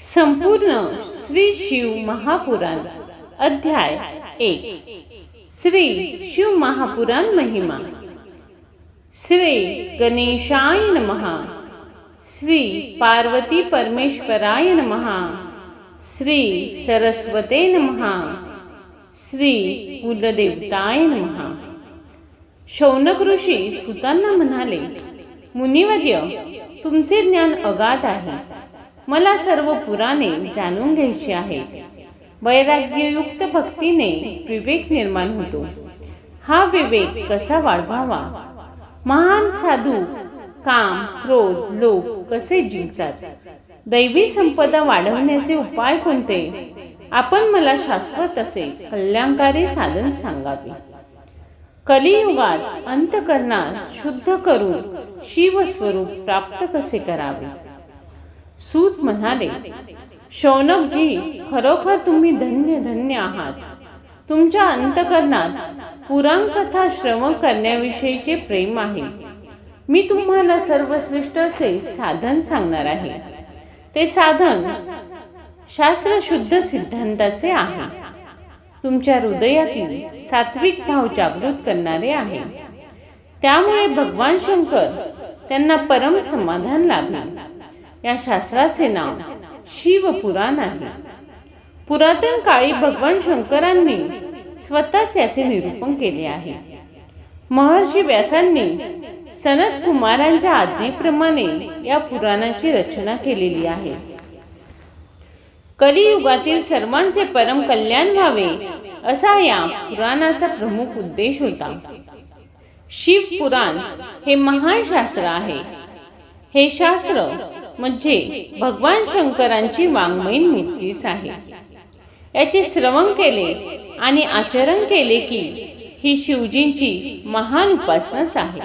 संपूर्ण श्री शिव महापुराण अध्याय एक. श्री शिव महापुराण महिमा. श्री गणेशाय नमहा श्री पार्वती परमेश्वराय नमहा श्री सरस्वते नमहा श्री कुलदेवताय नमहा शौनक ऋषी सुतांना म्हणाले मुनिवद्य तुमचे ज्ञान अगाध आहे. मला सर्व पुराणे जाणून घ्यायची आहे. वैराग्ययुक्त भक्तीने विवेक निर्माण होतो. हा विवेक कसा वाढवावा? महान साधू काम क्रोध लोभ कसे जिंकतात? दैवी संपदा वाढवण्याचे उपाय कोणते? आपण मला शाश्वत असे कल्याणकारी साधन सांगावे. कलियुगात अंतकरणात शुद्ध करून शिवस्वरूप प्राप्त कसे करावे? सूत म्हणाले शौनकजी खरोखर तुम्ही धन्य धन्य आहात. तुमच्या अंतकरणात पुराणकथा श्रवण करण्याविषयीचे प्रेम आहे. मी तुम्हाला सर्वश्रेष्ठ असे साधन सांगणार आहे. ते साधन शास्त्र शुद्ध सिद्धांताचे आहे. तुमच्या हृदयातील सात्विक भाव जागृत करणारे आहे. त्यामुळे भगवान शंकर त्यांना परम समाधान लाभणार या शास्त्राचे नाव शिवपुराण आहे. पुरातन काळी भगवान शंकरांनी स्वतःच याचे निरूपण केले आहे. महर्षी व्यासांनी सनत कुमारांच्या आज्ञेप्रमाणे या पुराणाची रचना केलेली आहे. कलियुगातील सर्वांचे परम कल्याण व्हावे असा या पुराणाचा प्रमुख उद्देश होता. शिव पुराण हे महान शास्त्र आहे. हे शास्त्र म्हणजे भगवान शंकरांची वाङ्मयीन मूर्तीच आहे. याचे श्रवण केले आणि आचरण केले की ही शिवजींची महान उपासनाच आहे.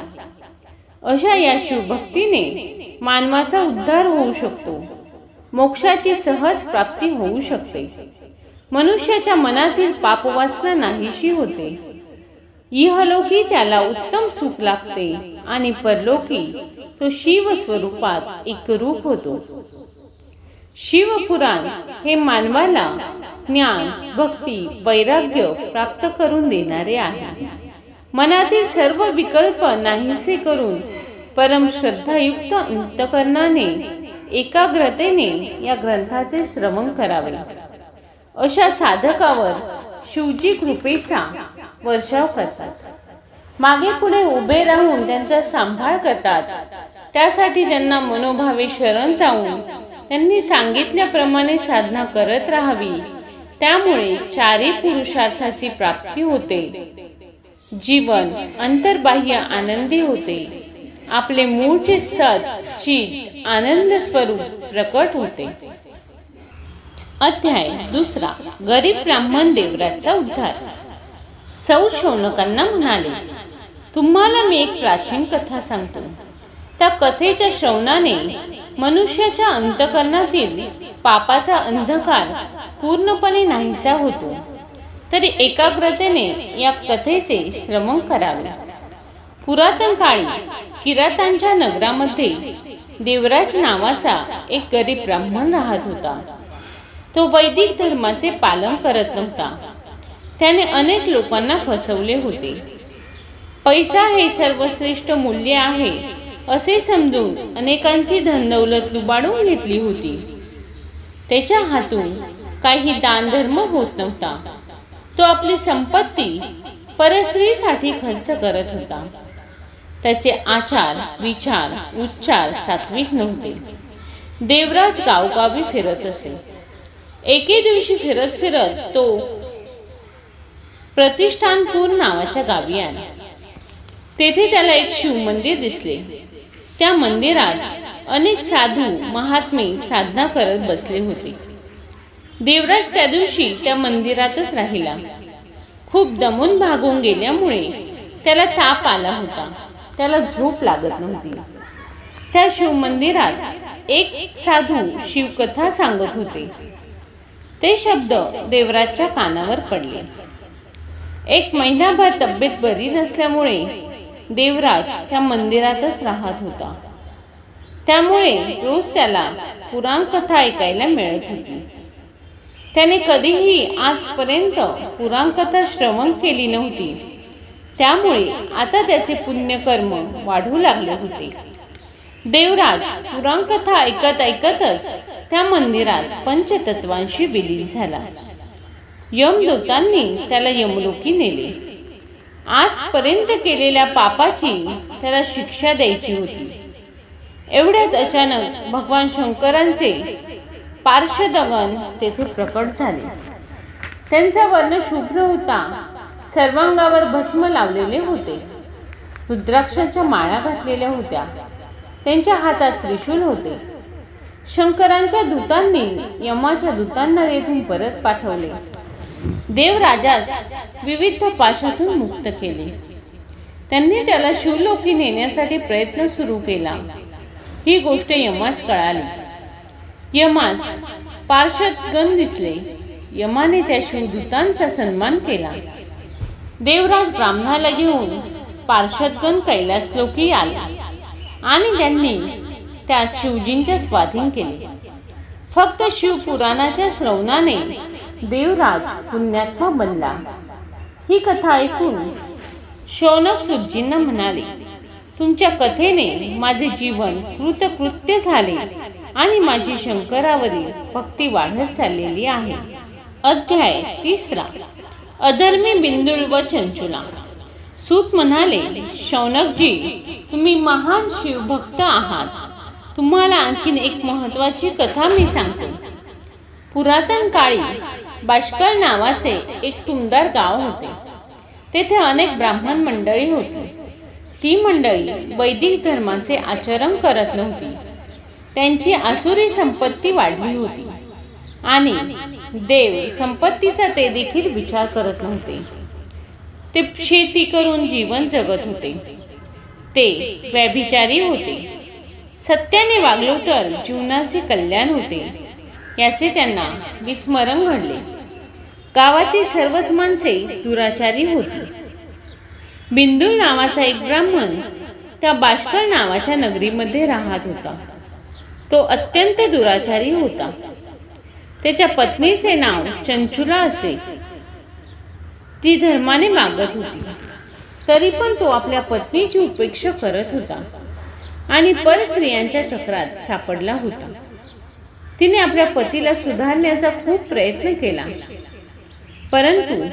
अशा या शिवभक्तीने मानवाचा उद्धार होऊ शकतो. मोक्षाची सहज प्राप्ती होऊ शकते. मनुष्याच्या मनातील पापवासना नाहीशी होते. इहलोकी त्याला उत्तम सुख लागते आणि परलोकी तो शिव स्वरूपात एकरूप होतो. शिवपुराण हे मानवाला ज्ञान भक्ती वैराग्य प्राप्त करून देणारे आहे. मनातील सर्व विकल्प नाहीसे करून परम श्रद्धायुक्त अंतकरणाने एकाग्रतेने या ग्रंथाचे श्रवण करावे. अशा साधकावर शिवजी कृपेचा वर्षाव करतात. मागे पुढे उभे राहून त्यांचा सांभाळ करतात. त्यासाठी त्यांना मनोभावे शरण जाऊन त्यांनी सांगितल्याप्रमाणे साधना करत राहावी. त्यामुळे चारी पुरुषार्थाची प्राप्ती होते. जीवन अंतर्बाह्य आनंदी होते. आपले मूळचे सत चित आनंद स्वरूप प्रकट होते. अध्याय दुसरा. गरीब ब्राह्मण देवराचा उद्धार. सौ शौनकांना म्हणाले तुम्हाला मी एक प्राचीन कथा सांगतो. त्या कथेच्या श्रवणाने मनुष्याच्या अंतकरणातील पापाचा अंधकार पूर्णपणे नाहीसा होतो. तरी एकाग्रतेने या कथेचे श्रवण करावे. पुरातन काळी किरातांच्या नगरामध्ये देवराज नावाचा एक गरीब ब्राह्मण राहत होता. तो वैदिक धर्माचे पालन करत नव्हता. त्याने अनेक लोकांना फसवले होते. पैसा हे सर्वश्रेष्ठ मूल्य आहे असे समजून अनेकांची धनदौलत लुबाडून घेतली होती. त्याच्या हातून काही दानधर्म होत नव्हता. तो आपली संपत्ती परस्त्रीसाठी खर्च करत होता. त्याचे आचार विचार उच्चार सात्विक नव्हते. देवराज गावगावी फिरत असे. एके दिवशी फिरत फिरत तो प्रतिष्ठानपूर नावाच्या गावी आला. तेथे त्याला एक शिव मंदिर दिसले. त्या मंदिरात अनेक साधू महात्मे साधना करत बसले होते. देवराज त्या दिवशी त्या मंदिरातच राहिला. खूप दमून भागून गेल्यामुळे त्याला ताप आला होता. त्याला झोप लागत नव्हती. त्या शिव मंदिरात एक साधू शिवकथा सांगत होते. ते शब्द देवराजच्या कानावर पडले. एक महिनाभर तब्येत बरी नसल्यामुळे देवराज त्या मंदिरातच राहत होता. त्यामुळे रोज त्याला पुराण कथा ऐकायला मिळत होती. त्याने कधीही आजपर्यंत पुराण कथा श्रवण केली नव्हती. त्यामुळे आता त्याचे पुण्यकर्म वाढू लागले होते. देवराज पुराण कथा ऐकत ऐकतच त्या मंदिरात पंचतत्वांशी विलीन झाला. यमदूतांनी त्याला यमलोकी नेले. आजपर्यंत केलेल्या पापाची त्याला शिक्षा द्यायची होती. एवढ्यात अचानक भगवान शंकरांचे पार्श्वदगन तेथे प्रकट झाले. त्यांचा वर्ण शुभ्र होता. सर्वांगावर भस्म लावलेले होते. रुद्राक्षाच्या माळा घातलेल्या होत्या. त्यांच्या हातात त्रिशूल होते. शंकरांच्या दूतांनी यमाच्या दूतांना येथून परत पाठवले. देवराजास विविध पाशातून मुक्त केले. त्यांनी त्याला शिवलोकी नेण्यासाठी प्रयत्न सुरू केला. ही गोष्ट यमास कळाली. यमास पार्षदगण दिसले. यमाने त्या शिवदूतांचा सन्मान केला. देवराज ब्राह्मणाला घेऊन पार्षदगण कैलासलोकी आले आणि त्यांनी त्या शिवजींच्या स्वाधीन केले. फक्त शिवपुराणाच्या श्रवणाने देवराज पुण्यात्मा बनला. ही कथा ऐकून शौनक सुरजींना म्हणाले तुमच्या कथेने माझे जीवन कृतकृत्य झाले आणि माझी शंकरावरील भक्ती वाढत चाललेली आहे. अध्याय तिसरा. अधर्मी बिंदुल व चंचुला. सूत म्हणाले शौनकजी तुम्ही महान शिवभक्त आहात. तुम्हाला आणखीन एक महत्वाची कथा मी सांगतो. पुरातन काळी बाष्कळ नावाचे एक तुमदार गाव होते. तेथे अनेक ब्राह्मण मंडळी होती. ती मंडळी वैदिक धर्माचे आचरण करत नव्हती. त्यांची आसुरी संपत्ती वाढली होती. आणि देव संपत्तीचा ते देखील विचार करत नव्हते. ते शेती करून जीवन जगत होते. ते व्यभिचारी होते. सत्याने वागलो तर जीवनाचे कल्याण होते याचे त्यांना विस्मरण घडले. गावातील सर्वच माणसे दुराचारी होती. बिंदू नावाचा एक ब्राह्मण त्या बाष्कळ नावाच्या नगरीमध्ये राहत होता. तो अत्यंत दुराचारी होता. त्याच्या पत्नीचे नाव चंचुला असे. ती धर्माने मागत होती. तरी पण तो आपल्या पत्नीची उपेक्षा करत होता आणि परस्त्रियांच्या चक्रात सापडला होता. तिने आपल्या पतीला सुधारण्याचा खूप प्रयत्न केला. परंतु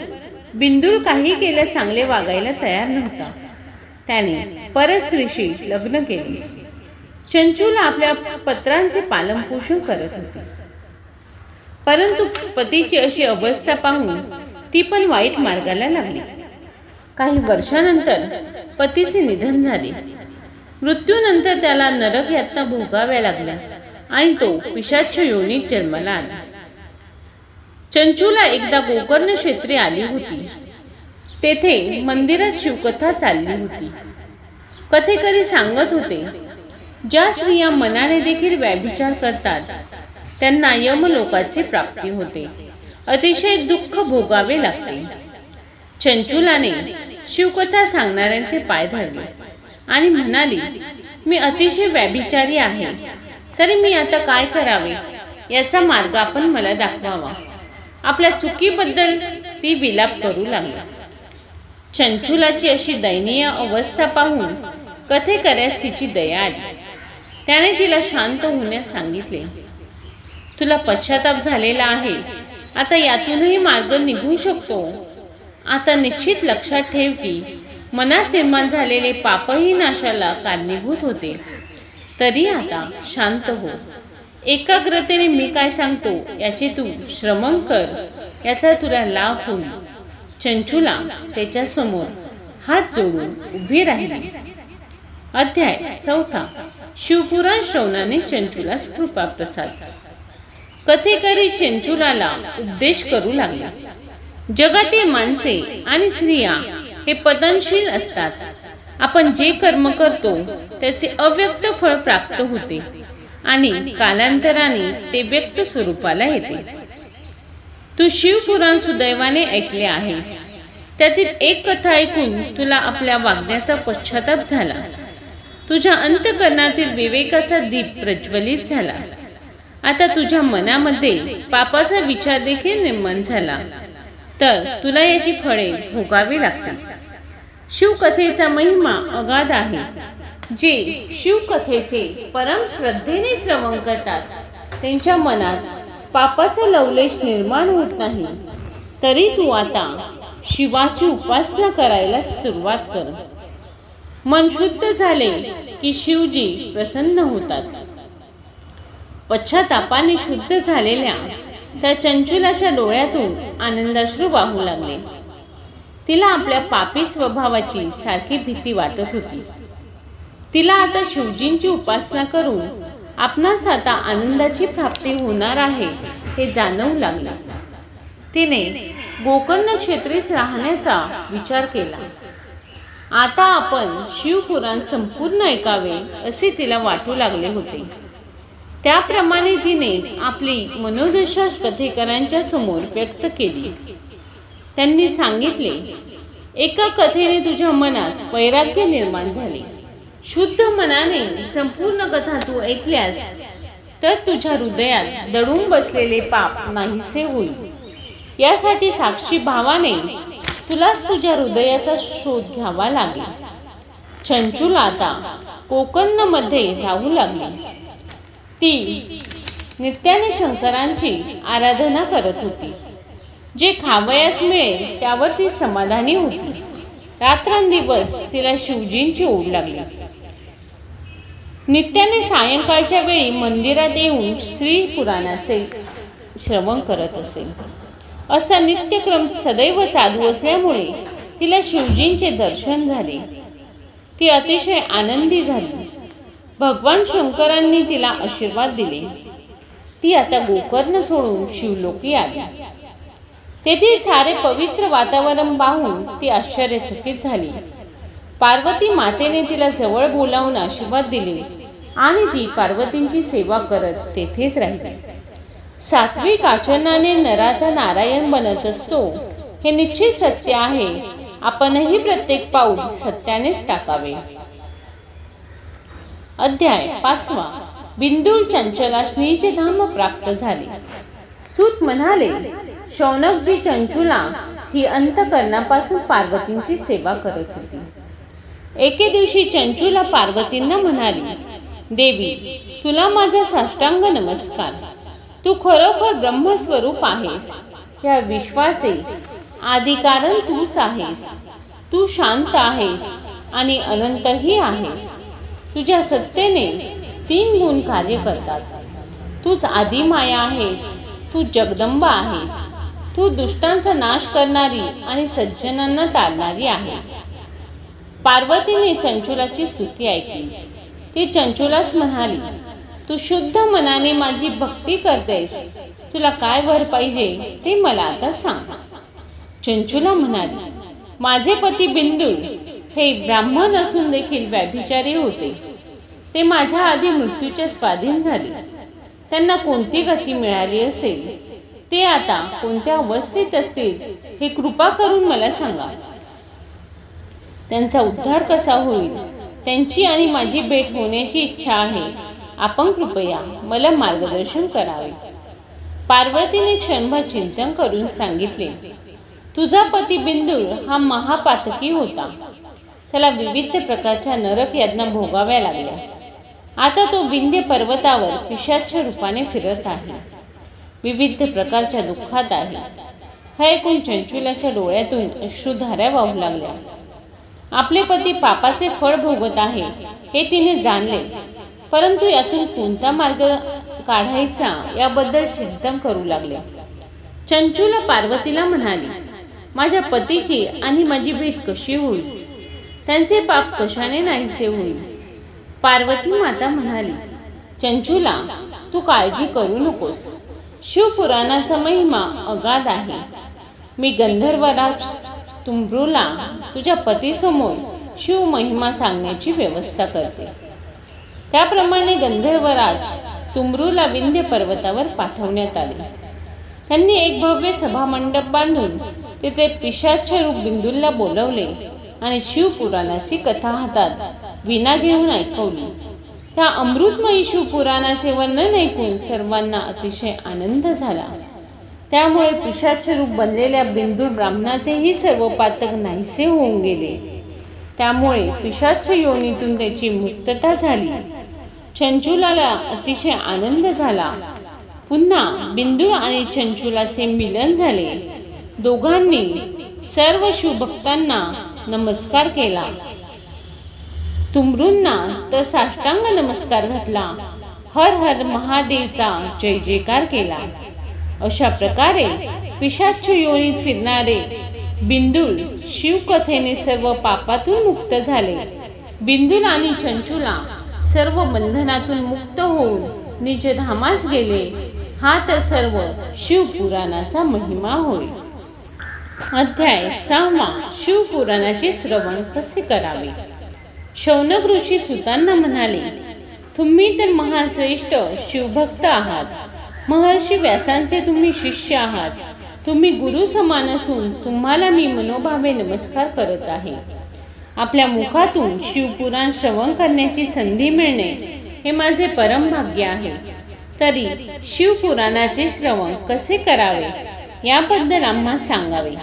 बिंदूर काही केलं चांगले वागायला तयार नव्हता. त्याने परस्त्रीशी लग्न केले. चंचूला आपल्या पत्रांचे पालनपोषण करत होते. परंतु पतीची अशी अवस्था पाहून ती पण वाईट मार्गाला लागली. काही वर्षानंतर पतीचे निधन झाले. मृत्यूनंतर त्याला नरक यातना भोगाव्या लागल्या आणि तो पिशाच्या योनीत जन्माला आला. चंचूला एकदा गोकर्ण क्षेत्री आली होती. तेथे मंदिरात शिवकथा चालली होती. कथेकरी सांगत होते ज्या स्त्रिया मनाने देखील व्याभिचार करतात त्यांना यमलोकाची प्राप्ती होते. अतिशय दुःख भोगावे लागते. चंचुलाने शिवकथा सांगणाऱ्यांचे पाय धरले आणि म्हणाली मी अतिशय व्याभिचारी आहे. तरी मी आता काय करावे? याचा मार्ग आपण मला दाखवावा. आपल्या चुकीबद्दल ती विलाप करू लागली. चंचुलाची अशी दयनीय अवस्था पाहून कथेकऱ्यास तिची दया आली. त्याने तिला शांत होण्यास सांगितले तुला पश्चाताप झालेला आहे. आता यातूनही मार्ग निघू शकतो. आता निश्चित लक्षात ठेव की मनात निर्माण झालेले पापही नाशाला कारणीभूत होते. तरी आता शांत हो. एकाग्रतेने मी काय सांगतो याचे तू श्रमण कर. याचा तुला लाभ होईल. चंचुला त्याच्यासमोर हात जोडून उभी राहिली. अध्याय चौथा. शिवपुराण श्रवणाने चंचूला कृपा प्रसाद. कथेकरी चंचुलाला उपदेश करू लागला. जगातील माणसे आणि स्त्रिया हे पतनशील असतात. आपण जे कर्म करतो त्याचे अव्यक्त फळ प्राप्त होते. आणि कालांतराने ते व्यक्त स्वरूपाला येते. तू शिवपुराण सुदैवाने ऐकले आहेस. त्यातील एक कथा ऐकून तुला आपल्या वागण्याचा पश्चाताप झाला. तुझ्या अंतकरणातील विवेकाचा दीप प्रज्वलित झाला. आता तुझ्या मनामध्ये पापाचा विचार देखील निर्माण झाला. तर तुला याची फळे भोगावी लागतात शिवकथेचा महिमा अगाध आहे. जे शिवकथेचे परम श्रद्धेने श्रवण करतात त्यांच्या मनात पापाचं लवलेश निर्माण होत नाही. तरी तू आता शिवाची उपासना करायला सुरुवात कर. मन शुद्ध झाले की शिवजी प्रसन्न होतात. पश्चातापाने शुद्ध झालेल्या त्या चंचुलाच्या डोळ्यातून आनंदाश्रू वाहू लागले. तिला आपल्या पापी स्वभावाची सारखी भीती वाटत होती. तिला आता शिवजींची उपासना करून आपणास आता आनंदाची प्राप्ती होणार आहे हे जाणवू लागले. तिने गोकर्ण क्षेत्रीस राहण्याचा विचार केला. आता आपण शिवपुराण संपूर्ण ऐकावे असे तिला वाटू लागले होते. त्याप्रमाणे तिने आपली मनोदशा कथेकरांच्या समोर व्यक्त केली. त्यांनी सांगितले एका कथेने तुझ्या मनात वैराग्य निर्माण झाले. शुद्ध मनाने संपूर्ण कथा तू ऐकल्यास तर तुझ्या हृदयात दडून बसलेले पाप नाहीसे होईल. यासाठी साक्षी भावाने तुलाच तुझ्या हृदयाचा शोध घ्यावा लागेल. चंचुल आता कोकणमध्ये राहू लागली. ती नित्याने शंकरांची आराधना करत होती. जे खावयास मिळेल त्यावर ती समाधानी होती. रात्रंदिवस तिला शिवजींची ओढ लागली. नित्याने सायंकाळच्या वेळी मंदिरात येऊन श्री पुराणाचे श्रवण करत असेल असा नित्यक्रम सदैव चालू असल्यामुळे तिला शिवजींचे दर्शन झाले. ती अतिशय आनंदी झाली. भगवान शंकरांनी तिला आशीर्वाद दिले. ती आता गोकर्ण सोडून शिवलोकी आली. तेथील सारे पवित्र वातावरण पाहून ती आश्चर्यचकित झाली. पार्वती मातेने तिला जवळ बोलावून आशीर्वाद दिले आणि ती पार्वतींची सेवा करत तेथेच राहिली. सात्विक आचरणाने नराचा नारायण बनत असतो हे निश्चित सत्य आहे. आपणही प्रत्येक पाऊल सत्यानेच टाकावे. अध्याय पाचवा. बिंदू चंचलास धाम प्राप्त झाले. सूत म्हणाले शौनकजी चंचुला ही अंतकरणापासून पार्वतींची सेवा करत होती. एके दिवशी चंचूला पार्वतींना म्हणाली देवी तुला माझा साष्टांग नमस्कार. तू खरोखर ब्रह्मस्वरूप आहेस. या विश्वाचे आदिकारण तूच आहेस. तू शांत आहेस आणि अनंतही आहेस. तुझ्या सत्तेने तीन गुण कार्य करतात. तूच आदिमाया आहेस. तू जगदंबा आहेस. तू दुष्टांचा नाश करणारी आणि सज्जनांना तारणारी आहेस. पार्वतीने चंचुलाची स्तुती ऐकली. ती चंचुलास म्हणाली तू शुद्ध मनाने माझी भक्ती करतेस. तुला काय वर पाहिजे ते मला आता सांग. चंचुला म्हणाली माझे पती बिंदू हे ब्राह्मण असून देखील व्याभिचारी होते. ते माझ्या आधी मृत्यूच्या स्वाधीन झाले. त्यांना कोणती गती मिळाली असेल ते आता कोणत्या अवस्थेत असतील हे कृपा करून मला सांगा. त्यांचा उद्धार कसा होईल? त्यांची आणि माझी भेट होण्याची इच्छा आहे. आपण कृपया मला मार्गदर्शन करावे. पार्वतीने क्षणभर चिंतन करून सांगितले तुझा पती बिंदू हा महापातकी होता. त्याला विविध प्रकारच्या नरक यातना भोगाव्या लागल्या. आता तो विंध्य पर्वतावर पिशाच रूपाने फिरत आहे. विविध प्रकारच्या दुःखात आहे. हा ऐकून चंचुलाच्या डोळ्यातून अश्रुधाऱ्या वाहू लागल्या. आपले पती पापाचे फळ भोगत आहे हे तिने जाणले. परंतु यातून कोणता मार्ग काढायचा याबद्दल चिंतन करू लागले. चंचूला पार्वतीला म्हणाली माझ्या पतीची आणि माझी भेट कशी होईल? त्यांचे पाप कशाने नाहीसे होईल? पार्वती माता म्हणाली चंचूला तू काळजी करू नकोस. शिवपुराणाचा महिमा अगाध आहे. मी गंधर्वराज तुंब्रूला तुझ्या पतीसमोर शिव महिमा सांगण्याची व्यवस्था करते. त्याप्रमाणे गंधर्वराज तुंब्रूला विंध्य पर्वतावर पाठवण्यात आले. त्यांनी एक भव्य सभामंडप बांधून तिथे पिशाच्य रूप बिंदूला बोलवले आणि शिवपुराणाची कथा हातात विना घेऊन ऐकवली. त्या अमृतमयी शिवपुराणाचे वर्णन ऐकून सर्वांना अतिशय आनंद झाला. त्यामुळे पिशाच रूप बनलेल्या बिंदू ब्राह्मणाचेही सर्व पातक नाहीसे होऊन गेले. त्यामुळे पिशाच योनीतून त्याची मुक्तता झाली. चंचुलाला अतिशय आनंद झाला. पुन्हा बिंदू आणि चंचुलाचे मिलन झाले. दोघांनी सर्व शिवभक्तांना नमस्कार केला. तुमरूंना तर साष्टांग नमस्कार घातला. हर हर महादेवचा जय जयकार केला. अशा प्रकारे पिशाच्छ योनीत फिरणारे बिंदुल शिवकथेने सर्व पापातून मुक्त झाले. बिंदुल आणि चंचुला सर्व बंधनातून मुक्त होऊन निज धामास गेले. हा तर सर्व शिवपुराणाचा महिमा होय. अध्याय सहावा. शिवपुराणाचे श्रवण कसे करावे? शौनक ऋषी सुतांना म्हणाले तुम्ही तर महाश्रेष्ठ शिवभक्त आहात. महर्षी व्यासांचे तुम्ही शिष्य आहात. तुम्ही गुरु समान असून तुम्हाला मी मनोभावे नमस्कार करत आहे. आपल्या मुखातून शिवपुराण श्रवण करण्याची संधी मिळणे हे माझे परम भाग्य आहे. तरी शिवपुराणाचे श्रवण कसे करावे याबद्दल आम्हा सांगावे.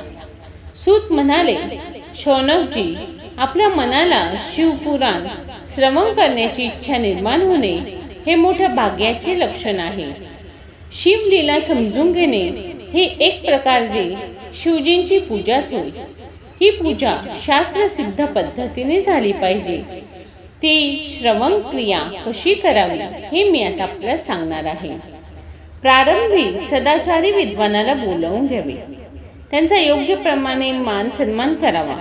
सूत म्हणाले शौनकजी आपल्या मनाला शिवपुराण श्रवण करण्याची इच्छा निर्माण होणे हे मोठ्या भाग्याचे लक्षण आहे. शिवलीला समजून घेणे हे एक प्रकारचे शिवजींची पूजाच होय ही पूजा शास्त्रसिद्ध पद्धतीने झाली पाहिजे. ती श्रवण क्रिया कशी करावी हे मी आता आपल्याला सांगणार आहे. प्रारंभी सदाचारी विद्वानाला बोलवून घ्यावे. त्यांचा योग्य प्रमाणे मान सन्मान करावा.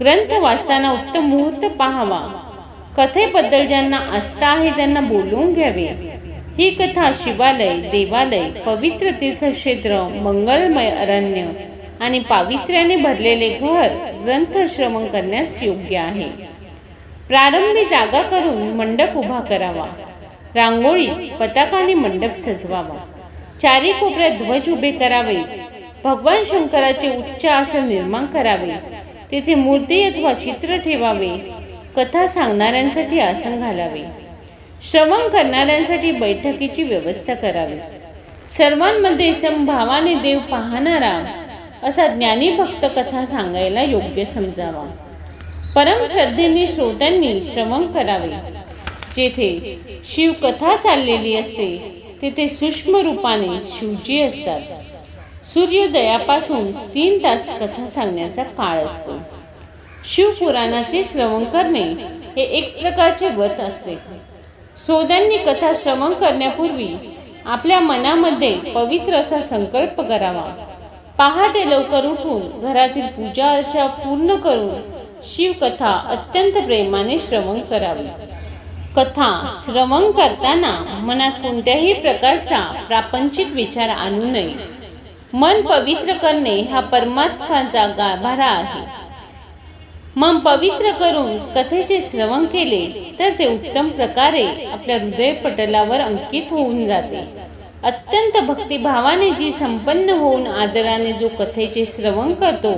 ग्रंथ वाचताना उत्तम मुहूर्त पाहावा. कथेबद्दल ज्यांना आस्था आहे त्यांना बोलवून घ्यावे. ही कथा शिवालय देवालय पवित्र तीर्थक्षेत्र मंगलमय अरण्य आणि पावित्र्याने भरलेले घर ग्रंथ श्रवण करण्यास योग्य आहे. प्रारंभी जागा करून मंडप उभा करावा. रांगोळी पताकाने मंडप सजवावा. चारी कोपऱ्यात ध्वज उभे करावे. भगवान शंकराचे उच्च आसन निर्माण करावे. तेथे मूर्ती अथवा चित्र ठेवावे. कथा सांगणाऱ्यांसाठी आसन घालावे. श्रवण करणाऱ्यांसाठी बैठकीची व्यवस्था करावी. सर्वांमध्ये समभावाने देव पाहणारा असा ज्ञानी भक्त कथा सांगायला योग्य समजावा. परम श्रद्धेने श्रोत्यांनी श्रवण करावे. जेथे शिवकथा चाललेली असते तेथे सूक्ष्म रूपाने शिवजी असतात. सूर्योदयापासून तीन तास कथा सांगण्याचा काळ असतो. शिवपुराणाचे श्रवण करणे हे एक प्रकारचे व्रत असते. सोदांनी कथा श्रवण करण्यापूर्वी आपल्या मनामध्ये पवित्र असा संकल्प करावा. पहाटे लवकर उठून घरातील पूजा अर्चा पूर्ण करून शिवकथा अत्यंत प्रेमाने श्रवण करावी. कथा श्रवण करताना मनात कोणत्याही प्रकारचा प्रापंचिक विचार आणू नये. मन पवित्र करणे हा परमात्माचा गाभारा आहे. मन पवित्र करून कथेचे श्रवण केले तर ते उत्तम प्रकारे आपल्या हृदय पटलावर अंकित होऊन जाते. अत्यंत भक्तिभावाने जी संपन्न होऊन आदराने जो कथेचे श्रवण करतो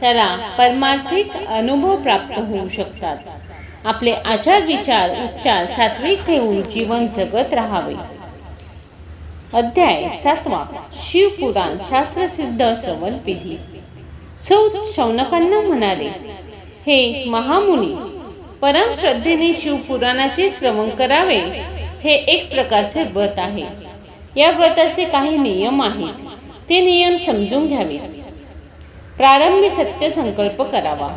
त्याला परमार्थिक अनुभव प्राप्त होऊ शकतात. आपले आचार विचार उच्चार सात्विक ठेवून जीवन जगत राहावे. अध्याय सातवा. शिवपुराण शास्त्रसिद्ध श्रवण विधी सौ शौनकांना म्हणाले हे महामुनी परम श्रद्धेने शिवपुराणाचे श्रवण करावे हे एक प्रकारचे व्रत आहे. या व्रताचे काही नियम आहेत. ते नियम समजून घ्यावे प्रारंभी सत्य संकल्प करावा.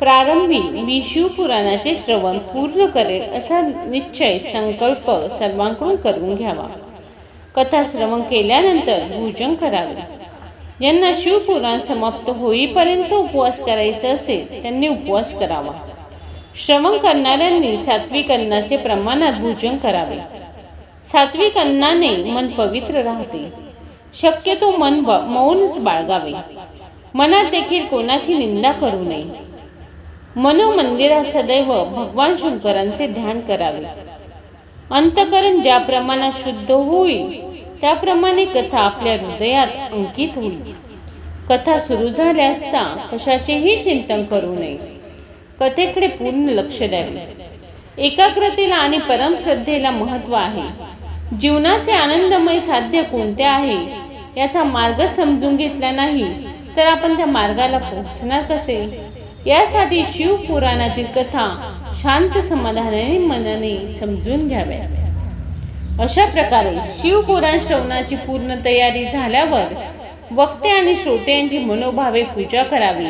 प्रारंभी मी शिवपुराणाचे श्रवण पूर्ण करेल असा निश्चय संकल्प सर्वांकडून करून घ्यावा. कथा श्रवण केल्यानंतर भूजन करावे. ज्यांना शिवपुराण समाप्त होईपर्यंत उपवास करायचा असेल त्यांनी उपवास करावा. श्रवण करणाऱ्यांनी सात्विक अन्नाचे प्रमाणात भोजन करावे. सात्विक अन्नाने मन पवित्र राहते. शक्यतो मन ब- मौनच बाळगावे. मनात देखील कोणाची निंदा करू नये. मनोमंदिरात सदैव भगवान शंकरांचे ध्यान करावे. अंतकरण ज्या प्रमाणात शुद्ध होईल त्याप्रमाणे कथा आपल्या हृदयात अंकित होईल. कथा सुरू झाल्या असता कशाचेही चिंतन करू नये. कथेकडे पूर्ण लक्ष द्यावे. एकाग्रतेला आणि परमश्रद्धेला महत्त्व आहे. जीवनाचे आनंदमय साध्य कोणते आहे याचा मार्ग समजून घेतला नाही तर आपण त्या मार्गाला पोहोचणार कसे? यासाठी शिवपुराणातील कथा शांत समाधानाने मनाने समजून घ्याव्या अशा प्रकारे शिवपुराण श्रवणाची पूर्ण तयारी झाल्यावर वक्ते आणि श्रोत्यांची मनोभावे पूजा करावी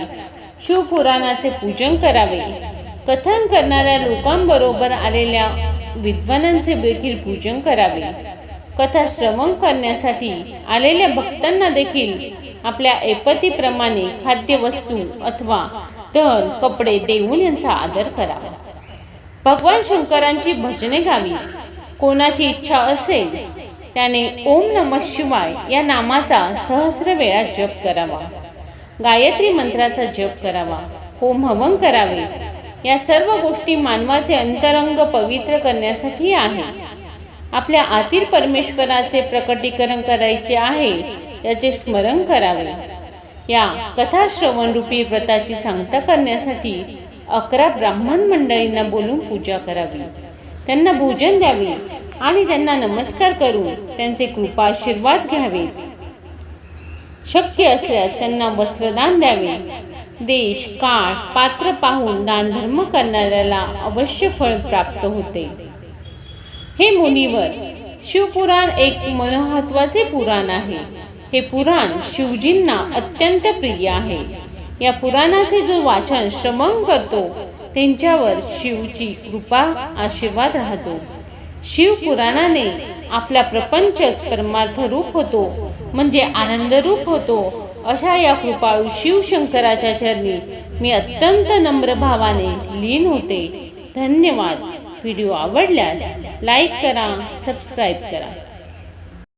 शिवपुराणाचे पूजन करावे. कथन करणाऱ्या लोकांबरोबर आलेल्या विद्वानांचे देखील पूजन करावे. कथा श्रवण करण्यासाठी आलेल्या भक्तांना देखील आपल्या ऐपतीप्रमाणे खाद्यवस्तू अथवा धन कपडे देऊन यांचा आदर करावा भगवान शंकरांची भजने गावी कोणाची इच्छा असेल त्याने ओम नम शिवाय या नामाचा सहस्र वेळा जप करावा. गायत्री मंत्राचा जप करावा होम हवन करावे. या सर्व गोष्टी मानवाचे अंतरंग पवित्र करण्यासाठी आहे. आपल्या आतील परमेश्वराचे प्रकटीकरण करायचे आहे याचे स्मरण करावे. या कथा श्रवण रूपी व्रताची सांगता करण्यासाठी अकरा ब्राह्मण मंडळींना बोलून पूजा करावी. त्यांना भोजन द्यावे आणि त्यांना नमस्कार करून त्यांचे कृपा आशीर्वाद घ्यावे. शक्य असल्यास त्यांना वस्त्रदान द्यावे. देश काळ पात्र पाहून दान धर्म करणाऱ्याला अवश्य फळ प्राप्त होते. हे मुनिवर शिवपुराण एक महत्त्वाचे पुराण आहे. हे पुराण शिवजींना अत्यंत प्रिय आहे. या पुराणाचे जो वाचन श्रमण करतो त्यांच्यावर शिवची कृपा आशीर्वाद राहतो. शिवपुराणाने आपला प्रपंचच परमार्थ रूप होतो म्हणजे आनंद रूप होतो. अशा या कृपाळू शिवशंकराच्या चरणी मी अत्यंत नम्र भावाने लीन होते. धन्यवाद. व्हिडिओ आवडल्यास लाईक करा सबस्क्राईब करा.